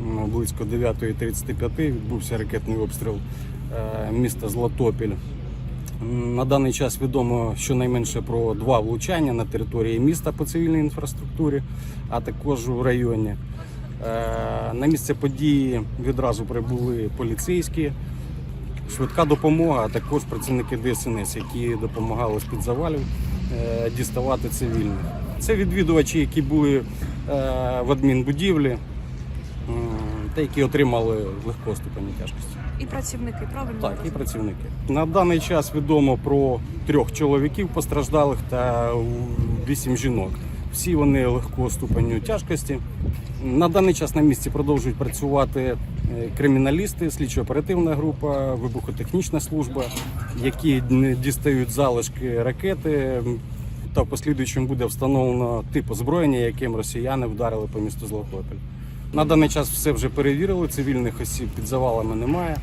м, близько 9.35 відбувся ракетний обстріл е, міста Златопіль. На даний час відомо щонайменше про два влучання на території міста по цивільній інфраструктурі, а також у районі. Е, На місце події відразу прибули поліцейські, швидка допомога, а також працівники ДСНС, які допомагали з-під завалів е, діставати цивільних. Це відвідувачі, які були е, в адмінбудівлі м, та які отримали легкого ступені тяжкості. І працівники, правильно? Так, і працівники. На даний час відомо про трьох чоловіків постраждалих та вісім жінок. Всі вони легкого ступеню тяжкості. На даний час на місці продовжують працювати е, криміналісти, слідчо-оперативна група, вибухотехнічна служба, які дістають залишки ракети. Та в послідуючому буде встановлено тип озброєння, яким росіяни вдарили по місту Златопіль. На даний час все вже перевірили, цивільних осіб під завалами немає.